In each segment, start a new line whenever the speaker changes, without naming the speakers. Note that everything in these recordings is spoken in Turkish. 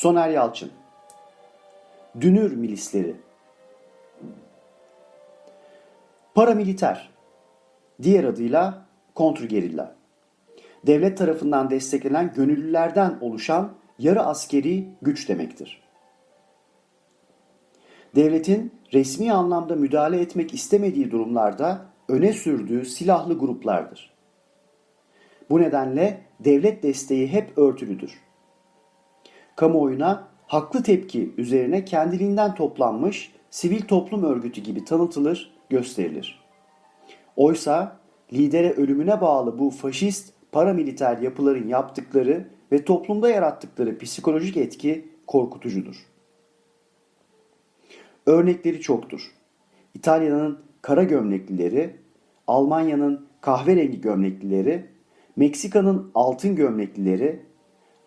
Soner Yalçın Dünür milisleri Paramiliter Diğer adıyla kontrgerilla Devlet tarafından desteklenen gönüllülerden oluşan yarı askeri güç demektir. Devletin resmi anlamda müdahale etmek istemediği durumlarda öne sürdüğü silahlı gruplardır. Bu nedenle devlet desteği hep örtülüdür. Kamuoyuna haklı tepki üzerine kendiliğinden toplanmış sivil toplum örgütü gibi tanıtılır, gösterilir. Oysa lidere ölümüne bağlı bu faşist paramiliter yapıların yaptıkları ve toplumda yarattıkları psikolojik etki korkutucudur. Örnekleri çoktur. İtalya'nın kara gömleklileri, Almanya'nın kahverengi gömleklileri, Meksika'nın altın gömleklileri,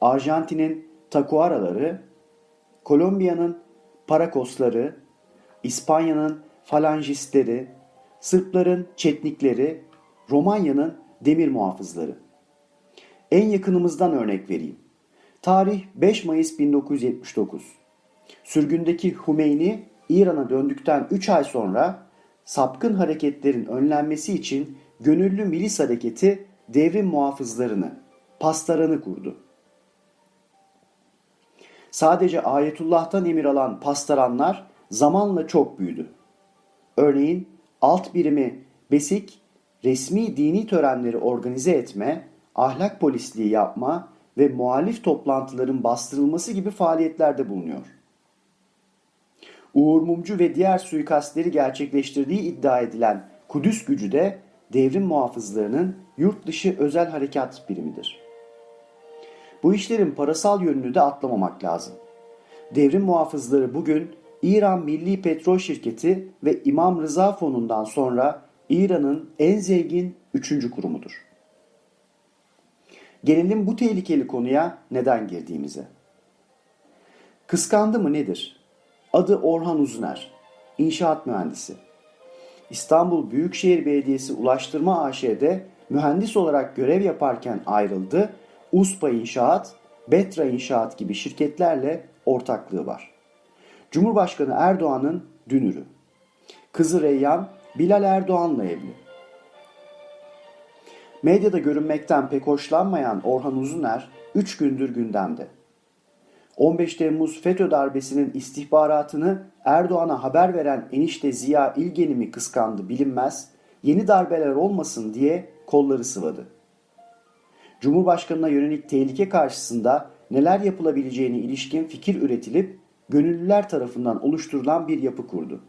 Arjantin'in takuaraları, Kolombiya'nın parakosları, İspanya'nın falangistleri, Sırpların çetnikleri, Romanya'nın demir muhafızları. En yakınımızdan örnek vereyim. Tarih 5 Mayıs 1979. Sürgündeki Hümeyni İran'a döndükten 3 ay sonra sapkın hareketlerin önlenmesi için gönüllü milis hareketi devrim muhafızlarını, pastaranı kurdu. Sadece Ayetullah'tan emir alan pastaranlar zamanla çok büyüdü. Örneğin alt birimi Besik resmi dini törenleri organize etme, ahlak polisliği yapma ve muhalif toplantıların bastırılması gibi faaliyetlerde bulunuyor. Uğur Mumcu ve diğer suikastleri gerçekleştirdiği iddia edilen Kudüs gücü de devrim muhafızlarının yurt dışı özel harekat birimidir. Bu işlerin parasal yönünü de atlamamak lazım. Devrim muhafızları bugün İran Milli Petrol Şirketi ve İmam Rıza Fonu'ndan sonra İran'ın en zengin üçüncü kurumudur. Gelelim bu tehlikeli konuya neden girdiğimize. Kıskandı mı nedir? Adı Orhan Uzuner, inşaat mühendisi. İstanbul Büyükşehir Belediyesi Ulaştırma AŞ'de mühendis olarak görev yaparken ayrıldı. USPA İnşaat, Betra İnşaat gibi şirketlerle ortaklığı var. Cumhurbaşkanı Erdoğan'ın dünürü. Kızı Reyyan, Bilal Erdoğan'la evli. Medyada görünmekten pek hoşlanmayan Orhan Uzuner 3 gündür gündemde. 15 Temmuz FETÖ darbesinin istihbaratını Erdoğan'a haber veren enişte Ziya İlgen'i mi kıskandı bilinmez, yeni darbeler olmasın diye kolları sıvadı. Cumhurbaşkanına yönelik tehlike karşısında neler yapılabileceğine ilişkin fikir üretilip gönüllüler tarafından oluşturulan bir yapı kurdu.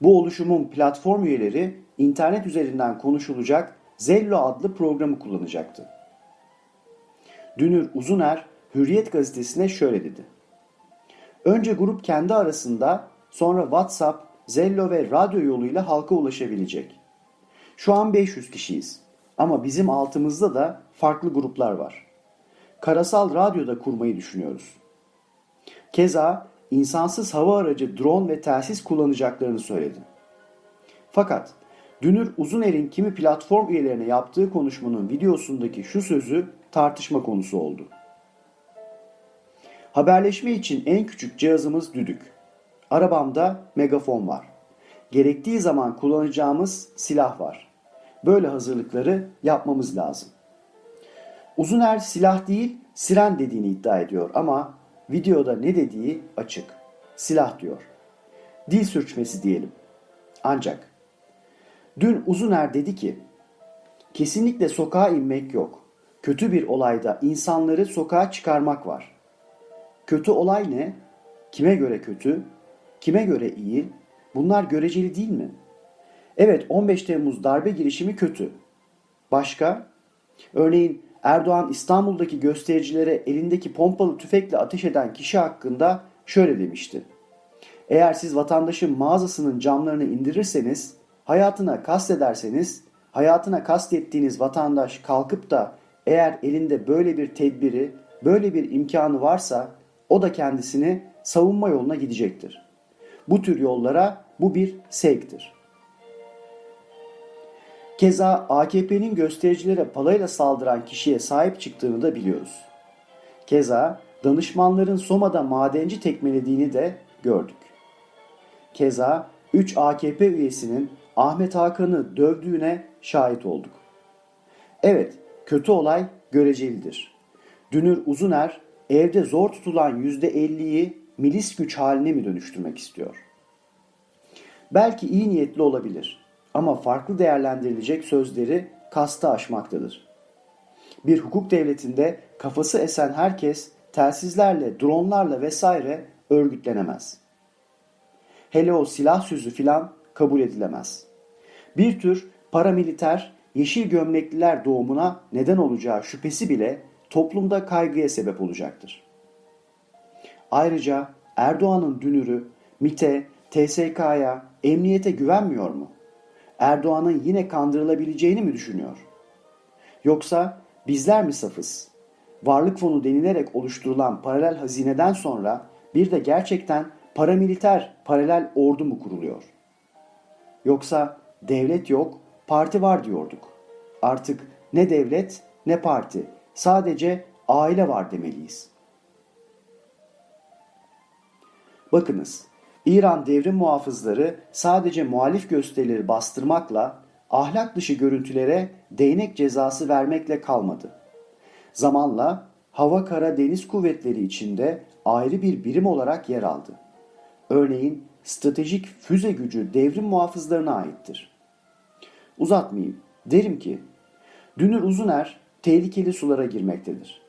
Bu oluşumun platform üyeleri internet üzerinden konuşulacak Zello adlı programı kullanacaktı. Dünür Uzuner Hürriyet gazetesine şöyle dedi. Önce grup kendi arasında sonra WhatsApp, Zello ve radyo yoluyla halka ulaşabilecek. Şu an 500 kişiyiz ama bizim altımızda da farklı gruplar var. Karasal radyoda kurmayı düşünüyoruz. Keza insansız hava aracı drone ve telsiz kullanacaklarını söyledi. Fakat Dünür Uzuner'in kimi platform üyelerine yaptığı konuşmanın videosundaki şu sözü tartışma konusu oldu. Haberleşme için en küçük cihazımız düdük. Arabamda megafon var. Gerektiği zaman kullanacağımız silah var. Böyle hazırlıkları yapmamız lazım. Uzuner silah değil, siren dediğini iddia ediyor ama videoda ne dediği açık. Silah diyor. Dil sürçmesi diyelim. Ancak dün Uzuner dedi ki kesinlikle sokağa inmek yok. Kötü bir olayda insanları sokağa çıkarmak var. Kötü olay ne? Kime göre kötü? Kime göre iyi? Bunlar göreceli değil mi? Evet 15 Temmuz darbe girişimi kötü. Başka? Örneğin Erdoğan İstanbul'daki göstericilere elindeki pompalı tüfekle ateş eden kişi hakkında şöyle demişti. Eğer siz vatandaşın mağazasının camlarını indirirseniz, hayatına kastederseniz, hayatına kastettiğiniz vatandaş kalkıp da eğer elinde böyle bir tedbiri, böyle bir imkanı varsa o da kendisini savunma yoluna gidecektir. Bu tür yollara bu bir sevktir. Keza AKP'nin göstericilere palayla saldıran kişiye sahip çıktığını da biliyoruz. Keza danışmanların Soma'da madenci tekmelediğini de gördük. Keza 3 AKP üyesinin Ahmet Hakan'ı dövdüğüne şahit olduk. Evet, kötü olay görecelidir. Dünür Uzuner evde zor tutulan %50'yi milis güç haline mi dönüştürmek istiyor? Belki iyi niyetli olabilir ama farklı değerlendirilecek sözleri kasta aşmaktadır. Bir hukuk devletinde kafası esen herkes telsizlerle, dronlarla vesaire örgütlenemez. Hele o silah sözü filan kabul edilemez. Bir tür paramiliter yeşil gömlekliler doğumuna neden olacağı şüphesi bile toplumda kaygıya sebep olacaktır. Ayrıca Erdoğan'ın dünürü MİT'e, TSK'ya, emniyete güvenmiyor mu? Erdoğan'ın yine kandırılabileceğini mi düşünüyor? Yoksa bizler mi safız? Varlık fonu denilerek oluşturulan paralel hazineden sonra bir de gerçekten paramiliter paralel ordu mu kuruluyor? Yoksa devlet yok, parti var diyorduk. Artık ne devlet ne parti, sadece aile var demeliyiz. Bakınız, İran devrim muhafızları sadece muhalif gösterileri bastırmakla, ahlak dışı görüntülere değnek cezası vermekle kalmadı. Zamanla hava kara deniz kuvvetleri içinde ayrı bir birim olarak yer aldı. Örneğin stratejik füze gücü devrim muhafızlarına aittir. Uzatmayayım. Derim ki, Dünür Uzuner tehlikeli sulara girmektedir.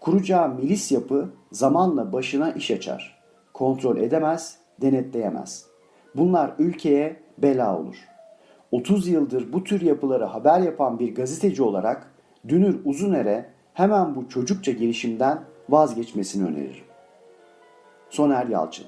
Kuracağı milis yapı zamanla başına iş açar. Kontrol edemez, denetleyemez. Bunlar ülkeye bela olur. 30 yıldır bu tür yapıları haber yapan bir gazeteci olarak Dünür Uzuner'e hemen bu çocukça girişimden vazgeçmesini öneririm. Soner Yalçın